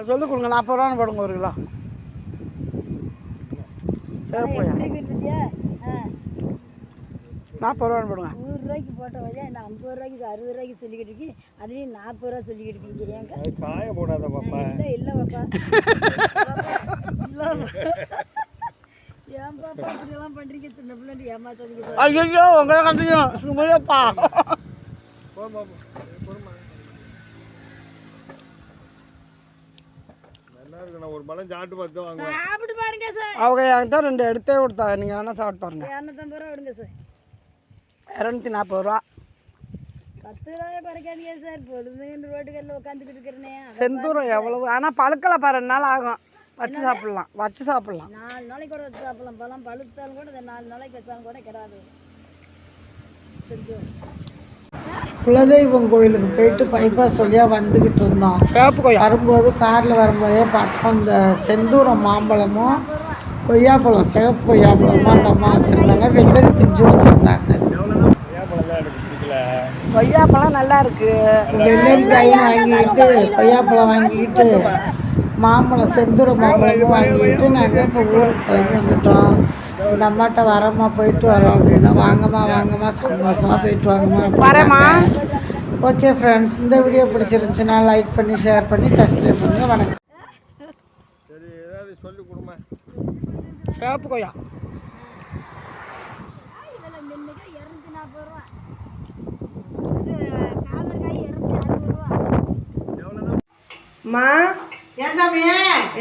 அது சொல்லி கொடுங்க நாற்பது ரூபான்னு போடுங்க ஒரு கிலோ. ஆ நாற்பது ரூபான்னு போடுங்க நூறுரூவாய்க்கு போட்ட வழியா இந்த ஐம்பது ரூபாய்க்கு அறுபது ரூபாய்க்கு சொல்லிக்கிட்டு இருக்கி? அதுலேயும் நாற்பது ரூபா சொல்லிக்கிட்டு இருக்கீங்க ஏங்க? காய போடாத பாப்பா. இல்லை இல்லை பாப்பா. இல்லை ஏன் பாப்பா இப்படியெல்லாம் பண்ணுறீங்க சின்ன பிள்ளைங்க ஏமாத்தாதீங்க ஐயோ உங்களை கட்டியும் சுமையப்பா போமா பொறுமா நல்லா இருக்குண்ணா ஒரு பழம் சாப்பிட்டு பாருங்க சார். அவங்க என்கிட்ட ரெண்டு எடுத்தே கொடுத்தாங்க நீங்கள் வேணால் சாப்பிட்டு பாருங்க. இரநூத்தம்பது ரூபா விடுங்க சார். இரநூத்தி நாற்பது ரூபா. பத்து ரூபாயை குறைக்காதீங்க சார். பொழுதுங்க ரோட்டுக்கல்ல உட்காந்துக்கிட்டு இருக்கிறனே. செந்தூரம் எவ்வளவு? ஆனால் பழுக்கலை பாரு. ரெண்டு நாள் ஆகும். வச்சு சாப்பிட்லாம். வச்சு சாப்பிட்லாம். நாலு நாளைக்கு கூட வச்சு சாப்பிடலாம். பழம் பழுத்தாலும் கூட இந்த நாலு நாளைக்கு வச்சாலும் கூட கிடாது. செஞ்சு குலதெய்வம் கோயிலுக்கு போயிட்டு பைபாஸ் வழியாக வந்துக்கிட்டு இருந்தோம். வரும்போது காரில் வரும்போதே பார்த்தோம் இந்த செந்தூரம் மாம்பழமும் கொய்யாப்பழம் சிகப்பு கொய்யாப்பழமும் அந்த அம்மா வச்சுருந்தாங்க. வெள்ளரி பிஞ்சு வச்சுருந்தாங்க. கொய்யாப்பழம் நல்லா இருக்கு. வெள்ளரிக்காயும் வாங்கிக்கிட்டு கொய்யாப்பழம் வாங்கிக்கிட்டு மாம்பழம் செந்தூர மாம்பழமும் வாங்கிக்கிட்டு நாங்கள் இப்போ ஊருக்கு கிளம்பி வந்துட்டோம். இந்த அம்மாட்ட வரம்மா போயிட்டு வரோம் அப்படின்னா வாங்கம்மா வாங்கம்மா சந்தோஷமாக போயிட்டு வாங்கம்மா வரேம்மா. ஓகே ஃப்ரெண்ட்ஸ் இந்த வீடியோ பிடிச்சிருந்துச்சுன்னா லைக் பண்ணி ஷேர் பண்ணி சப்ஸ்கிரைப் பண்ணுங்கள் வணக்கம். சரி ஏதாவது சொல்லி கொடுமா வேப்பு கொய்யா அம்மா ஏன் சாமி?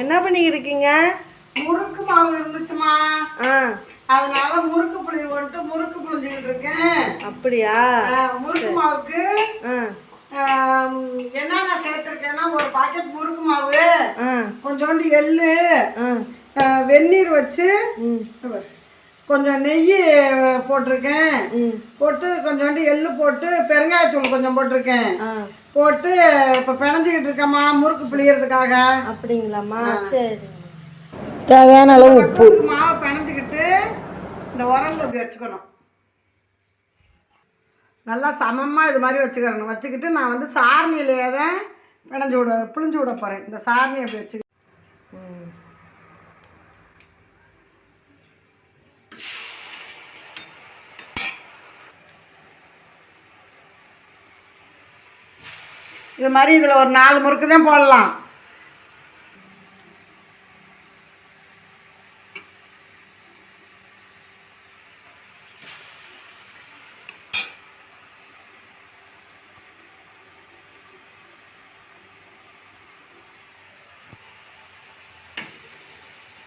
என்ன பண்ணிக்கிட்டு இருக்கீங்க? மாவு இருந்துச்சுமா. ஆ. அதனால முறுக்கு புளி வந்துட்டு முறுக்கு புளிஞ்சுக்கிட்டு இருக்கேன். அப்படியா? முறுக்கு மாவுக்கு என்னென்ன சேர்த்துருக்கேன்னா ஒரு பாக்கெட் முறுக்கு மாவு கொஞ்சோண்டு எள்ளு வெந்நீர் வச்சு கொஞ்சம் நெய் போட்டிருக்கேன். போட்டு கொஞ்சோண்டு எள்ளு போட்டு பெருங்காயத்தூள் கொஞ்சம் போட்டிருக்கேன். போட்டு இப்போ பிணைஞ்சிக்கிட்டு இருக்கேம்மா முறுக்கு பிழியறதுக்காக அப்படிங்களாம்மா? சரி தேவையான அளவு உப்பு. மாவை பிணைஞ்சிக்கிட்டு இந்த உரல்ல இப்படி வச்சுக்கணும். நல்லா சமமாக இது மாதிரி வச்சுக்கிறணும் வச்சுக்கிட்டு நான் வந்து சாரணியிலேயே தான் பிணைஞ்சு விட புளிஞ்சு விட போகிறேன் இந்த சாரணியை இப்படி வச்சு இது மாதிரி இதில் ஒரு நாலு முறுக்கு தான் போடலாம்.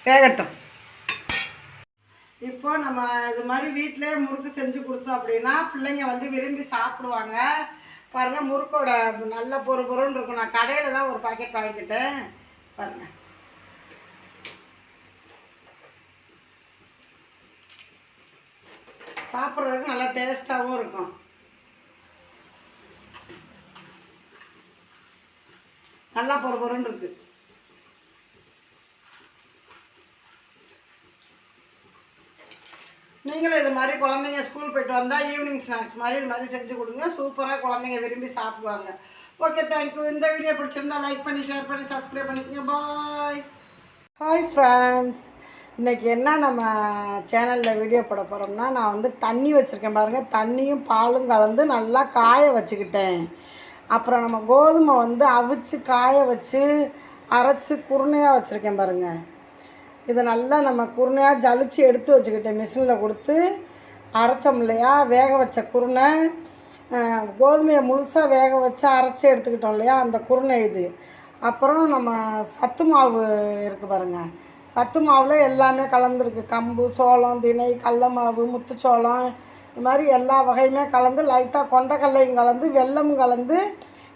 வேகட்டும். இப்போ நம்ம இது மாதிரி வீட்டிலே முறுக்கு செஞ்சு கொடுத்தோம் அப்படின்னா பிள்ளைங்க வந்து விரும்பி சாப்பிடுவாங்க. பாருங்கள் முறுக்கோட நல்ல பொறு பொருன்னு இருக்கும். நான் கடையில் தான் ஒரு பாக்கெட் வாங்கிக்கிட்டேன். பாருங்கள் சாப்பிட்றதுக்கு நல்லா டேஸ்ட்டாகவும் இருக்கும். நல்லா பொறு பொருன்னு இருக்குது நீங்களும் இது மாதிரி குழந்தைங்க ஸ்கூல் போயிட்டு வந்தால் ஈவினிங் ஸ்நாக்ஸ் மாதிரி இது மாதிரி செஞ்சு கொடுங்க. சூப்பராக குழந்தைங்க விரும்பி சாப்பிடுவாங்க. ஓகே தேங்க்யூ இந்த வீடியோ பிடிச்சிருந்தா லைக் பண்ணி ஷேர் பண்ணி சப்ஸ்கிரைப் பண்ணிக்கோங்க. பாய் ஹாய் ஃப்ரெண்ட்ஸ் இன்றைக்கி என்ன நம்ம சேனலில் வீடியோ போட போகிறோம்னா நான் வந்து தண்ணி வச்சுருக்கேன் பாருங்கள் தண்ணியும் பாலும் கலந்து நல்லா காய வச்சுக்கிட்டேன். அப்புறம் நம்ம கோதுமை வந்து அவிச்சு காய வச்சு அரைச்சி குருணையாக வச்சுருக்கேன் பாருங்கள் இதை நல்லா நம்ம குருணையாக ஜலிச்சு எடுத்து வச்சுக்கிட்டேன் மிஷினில் கொடுத்து அரைச்சோம் இல்லையா வேக வச்ச குருணை கோதுமையை முழுசாக வேக வச்சு அரைச்சி எடுத்துக்கிட்டோம் இல்லையா அந்த குருணை இது. அப்புறம் நம்ம சத்து மாவு இருக்குது பாருங்கள் சத்து மாவில் எல்லாமே கலந்துருக்கு. கம்பு சோளம் திணை கடல மாவு முத்துச்சோளம் இது மாதிரி எல்லா வகையுமே கலந்து லைட்டாக கொண்டக்கல்லையும் கலந்து வெல்லமும் கலந்து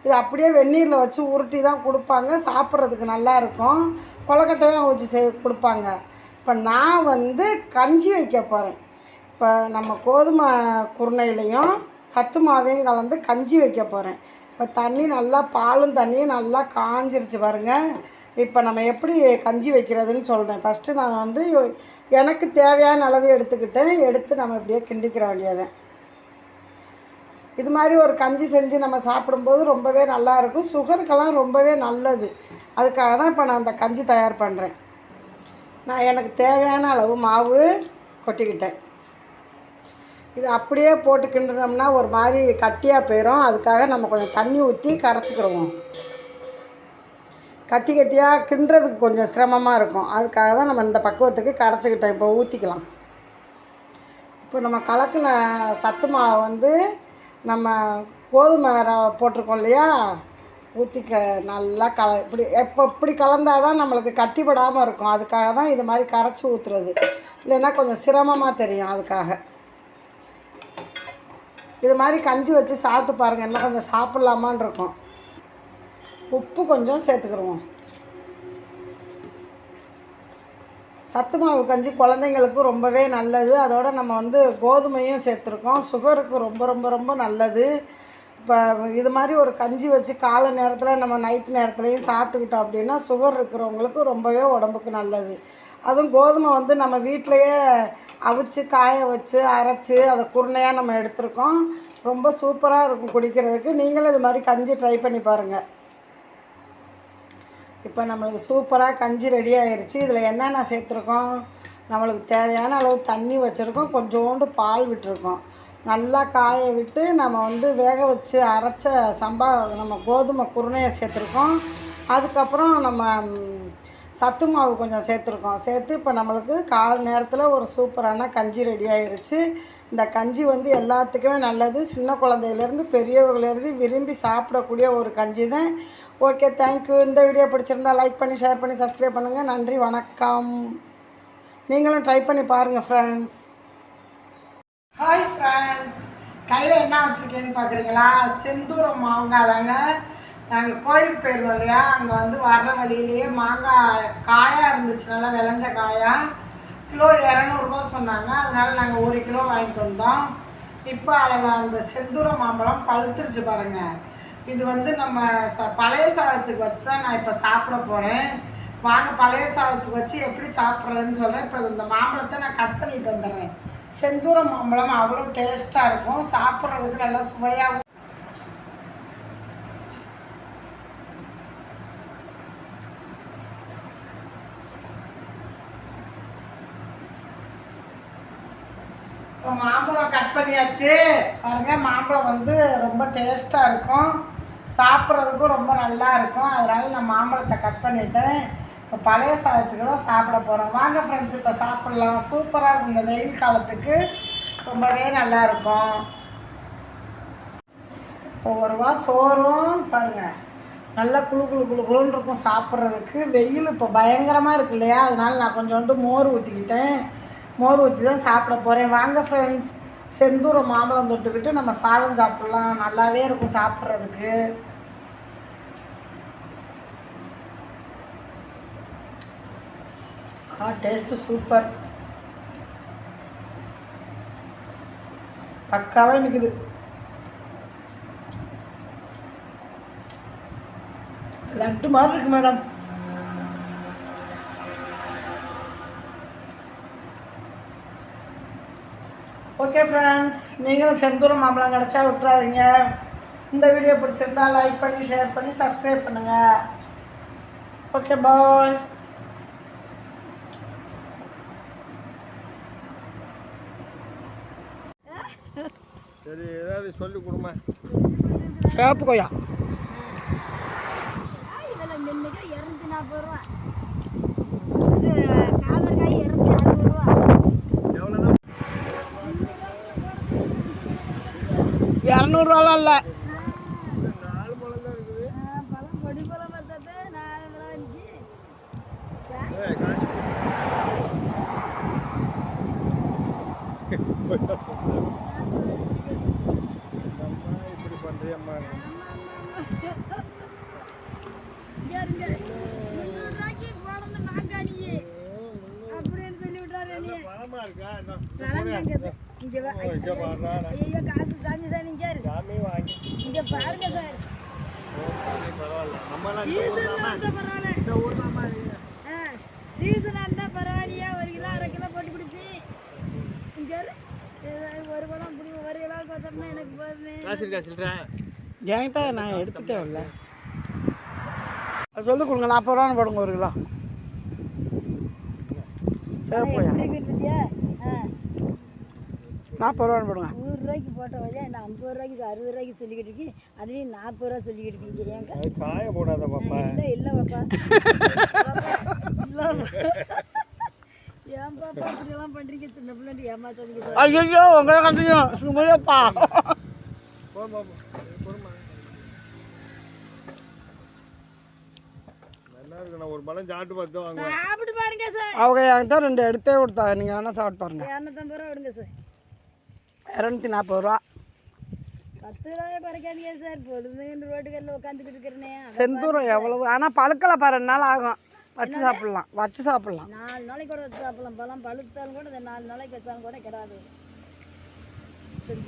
இது அப்படியே வெந்நீரில் வச்சு உருட்டி தான் கொடுப்பாங்க. சாப்பிட்றதுக்கு நல்லா இருக்கும். கொலக்கட்டையும் வச்சு செய் கொடுப்பாங்க. இப்போ நான் வந்து கஞ்சி வைக்க போகிறேன் இப்போ நம்ம கோதுமை குருணையிலையும் சத்து மாவையும் கலந்து கஞ்சி வைக்க போகிறேன் இப்போ தண்ணி நல்லா பாலும் தண்ணியும் நல்லா காஞ்சிருச்சு பாருங்க. இப்போ நம்ம எப்படி கஞ்சி வைக்கிறதுன்னு சொல்கிறேன் ஃபஸ்ட்டு நான் வந்து எனக்கு தேவையான அளவு எடுத்துக்கிட்டேன் எடுத்து நம்ம இப்படியே கிண்டிக்கிற வேண்டியது இது மாதிரி ஒரு கஞ்சி செஞ்சு நம்ம சாப்பிடும்போது ரொம்பவே நல்லாயிருக்கும் சுகருக்கெல்லாம் ரொம்பவே நல்லது. அதுக்காக தான் இப்போ நான் அந்த கஞ்சி தயார் பண்ணுறேன் நான் எனக்கு தேவையான அளவு மாவு கொட்டிக்கிட்டேன். இது அப்படியே போட்டு கிண்டுனோம்னா ஒரு மாதிரி கட்டியாக போயிடும் அதுக்காக நம்ம கொஞ்சம் தண்ணி ஊற்றி கரைச்சிக்கிடுவோம் கட்டி கட்டியாக கிண்டுறதுக்கு கொஞ்சம் சிரமமாக இருக்கும். அதுக்காக தான் நம்ம இந்த பக்குவத்துக்கு கரைச்சிக்கிட்டோம். இப்போ ஊற்றிக்கலாம் இப்போ நம்ம கலக்கின சத்து மாவு வந்து நம்ம கோதுமை ரவை போட்டிருக்கோம் இல்லையா? ஊற்றி க நல்லா கல இப்படி எப்போ இப்படி கலந்தால் தான் நம்மளுக்கு கட்டிப்படாமல் இருக்கும். அதுக்காக தான் இது மாதிரி கரைச்சி ஊற்றுறது இல்லைன்னா கொஞ்சம் சிரமமாக தெரியும் அதுக்காக. இது மாதிரி கஞ்சி வச்சு சாப்பிட்டு பாருங்கள் இன்னும் கொஞ்சம் சாப்பிட்லாமான்னு இருக்கும். உப்பு கொஞ்சம் சேர்த்துக்கிடுவோம் சத்து மாவு கஞ்சி குழந்தைங்களுக்கு ரொம்பவே நல்லது. அதோட நம்ம வந்து கோதுமையும் சேர்த்துருக்கோம். சுகருக்கு ரொம்ப ரொம்ப ரொம்ப நல்லது. இப்போ இது மாதிரி ஒரு கஞ்சி வச்சு காலை நேரத்தில் நம்ம நைட் நேரத்துலையும் சாப்பிட்டுக்கிட்டோம் அப்படின்னா சுகர் இருக்கிறவங்களுக்கு ரொம்பவே உடம்புக்கு நல்லது. அதுவும் கோதுமை வந்து நம்ம வீட்டிலையே அவிச்சு காய வச்சு அரைச்சி அதை குருணையாக நம்ம எடுத்துருக்கோம். ரொம்ப சூப்பராக இருக்கும் குடிக்கிறதுக்கு. நீங்களும் இது மாதிரி கஞ்சி ட்ரை பண்ணி பாருங்கள் இப்போ நம்மளுக்கு சூப்பராக கஞ்சி ரெடி ஆயிருச்சு. இதில் என்னென்ன சேர்த்துருக்கோம்? நம்மளுக்கு தேவையான அளவு தண்ணி வச்சுருக்கோம். கொஞ்சோண்டு பால் விட்டுருக்கோம். நல்லா காய விட்டு நம்ம வந்து வேக வச்சு அரைச்ச சம்பா நம்ம கோதுமை குருணையை சேர்த்துருக்கோம். அதுக்கப்புறம் நம்ம சத்து மாவு கொஞ்சம் சேர்த்துருக்கோம். சேர்த்து இப்போ நம்மளுக்கு கால நேரத்தில் ஒரு சூப்பரான கஞ்சி ரெடி ஆயிருச்சு. இந்த கஞ்சி வந்து எல்லாத்துக்குமே நல்லது. சின்ன குழந்தையிலேருந்து பெரியவங்கலேருந்து விரும்பி சாப்பிடக்கூடிய ஒரு கஞ்சி தான் ஓகே தேங்க்யூ இந்த வீடியோ பிடிச்சிருந்தா லைக் பண்ணி ஷேர் பண்ணி சப்ஸ்கிரைப் பண்ணுங்கள் நன்றி வணக்கம். நீங்களும் ட்ரை பண்ணி பாருங்கள் ஃப்ரெண்ட்ஸ் ஹாய் ஃப்ரெண்ட்ஸ் கையில் என்ன வச்சுருக்கேன்னு பார்க்குறீங்களா செந்தூரம் மாங்காய் தாங்க நாங்கள் கோயிலுக்கு போயிருந்தோம் இல்லையா? அங்கே வந்து வர்ற வழியிலேயே மாங்காய் காயாக இருந்துச்சு. நல்லா விளைஞ்ச காயாக கிலோ இரநூறுபா சொன்னாங்க. அதனால் நாங்கள் ஒரு கிலோ வாங்கிட்டு வந்தோம். இப்போ அதில் அந்த செந்தூர மாம்பழம் பழுத்துருச்சு பாருங்கள் இது வந்து நம்ம ச பழைய சாதத்துக்கு வச்சு தான் நான் இப்போ சாப்பிட போகிறேன் வாங்க பழைய சாதத்துக்கு வச்சு எப்படி சாப்பிட்றதுன்னு சொல்கிறேன் இப்போ இந்த மாம்பழத்தை நான் கட் பண்ணிட்டு வந்துடுறேன். செந்தூர மாம்பழம் அவ்வளோ டேஸ்ட்டாக இருக்கும். சாப்பிட்றதுக்கு நல்லா சுவையாகவும் மாம்பழம் கட் பண்ணியாச்சு. பாருங்க மாம்பழம் வந்து ரொம்ப டேஸ்ட்டாக இருக்கும். சாப்பிட்றதுக்கும் ரொம்ப நல்லா இருக்கும். அதனால நான் மாம்பழத்தை கட் பண்ணிட்டேன். இப்போ பழைய சாதத்துக்கு தான் சாப்பிட போகிறோம் வாங்க ஃப்ரெண்ட்ஸ் இப்போ சாப்பிட்லாம். சூப்பராக இருக்கும் இந்த வெயில் காலத்துக்கு. ரொம்பவே நல்லா இருக்கும். இப்போ ஒரு ரூபா சோறும் பாருங்கள் நல்லா குளு குளு குளு குழுன்னு இருக்கும் சாப்பிட்றதுக்கு. வெயில் இப்போ பயங்கரமாக இருக்கு இல்லையா? அதனால நான் கொஞ்சோண்டு மோர் ஊற்றிக்கிட்டேன் மோர் ஊற்றி தான் சாப்பிட போகிறேன் வாங்க ஃப்ரெண்ட்ஸ் செந்தூரம் மாம்பழம் தொட்டுக்கிட்டு நம்ம சாதம் சாப்பிட்லாம். நல்லாவே இருக்கும் சாப்பிட்றதுக்கு. ஆ டேஸ்ட்டு சூப்பர் பக்காவாக நிற்குது லட்டு மாதிரி இருக்கு மேடம் ஓகே ஃப்ரெண்ட்ஸ் நீங்களும் செந்தூரம் மாம்பழம் கிடச்சா விட்டுறாதீங்க. இந்த வீடியோ பிடிச்சிருந்தா லைக் பண்ணி ஷேர் பண்ணி சப்ஸ்கிரைப் பண்ணுங்கள் ஓகே பாய் சரி ஏதாவது சொல்லி கொடுமா. சேப்பு கொய்யா இதில் மின்னுக்கு இரநூத்தி நாற்பது ரூபா இது காதற்காய் இரநூத்தி அறுபது ரூபா எவ்வளோதான் இரநூறுவாலாம் இல்லை நாலு பழம் தான் இருக்குது ஆ, பழம் கொடி பழம் பார்த்தது நாலு ரூபா இருந்துச்சு ஏய், காசு அம்மா இப்படி பண்ணுறியம்மா சரிங்க முந்நூறுரூவாய்க்கு போடணும் மாங்காய் அப்படின்னு சொல்லி விட்றாரு என்னைய பழமா இருக்கா என்ன நலங்குது இங்கே வா ஓ, இங்க பாருடா, நான் ஐயோ காசு சாமி சார் இங்கே பாருங்க சார் சீசனாக இருந்தால் பரவாயில்லையா ஒரு கிலோ அரை கிலோ போட்டு கொடுப்பேன் இங்கே ஒரு பழம் பிடிக்கும் ஒரு கிலோ பார்த்தோம்னா எனக்கு போதுமே என்கிட்ட நான் எடுத்துட்டே அது சொல்லி கொடுங்க நாற்பது ரூபான்னு போடுங்க ஒரு கிலோ ஆ நாற்பது ரூபான்னு போடுங்க. நூறுரூவாய்க்கு போட்ட வழியா என்ன ஐம்பது ரூபாய்க்கு அறுபது ரூபாய்க்கு சொல்லிக்கிட்டு இருக்கி? அதுலேயும் நாற்பது ரூபா சொல்லிக்கிட்டு இருக்கீங்க ஏங்க அது காய போடாத பாப்பா. இல்லை இல்லை பாப்பா. இல்லை ஏன் பாப்பா இப்படியெல்லாம் பண்ணுறீங்க சின்ன பிள்ளைங்க ஏமாத்தாதீங்க ஐயோ உங்க கண்டியும் சுமையப்பா போ பாப்பா பொறுமா நல்லா இருக்கு நான் ஒரு பழம் சாப்பிட்டு பார்த்து வாங்க சாப்பிட்டு பாருங்க சார். அவங்க என்கிட்ட ரெண்டு எடுத்தே கொடுத்தா நீங்கள் வேணால் சாப்பிட்டு பாருங்க. இரநூத்தம்பது ரூபா விடுங்க சார். இரநூத்தி நாற்பது ரூபா. பத்து ரூபாய் குறைக்காதீங்க சார். பொழுதுன்னு ரோட்டுக்கல்ல உட்காந்துக்கிட்டு இருக்கிறனே. செந்தூரம் எவ்வளவு? ஆனால் பழுக்கலை பாரு. ரெண்டு நாள் ஆகும். வச்சு சாப்பிட்லாம். வச்சு சாப்பிட்லாம். நாலு நாளைக்கு கூட வச்சு சாப்பிடலாம். பழம் பழுத்தாலும் கூட இந்த நாலு நாளைக்கு வச்சாலும் கூட கிடாது. சரி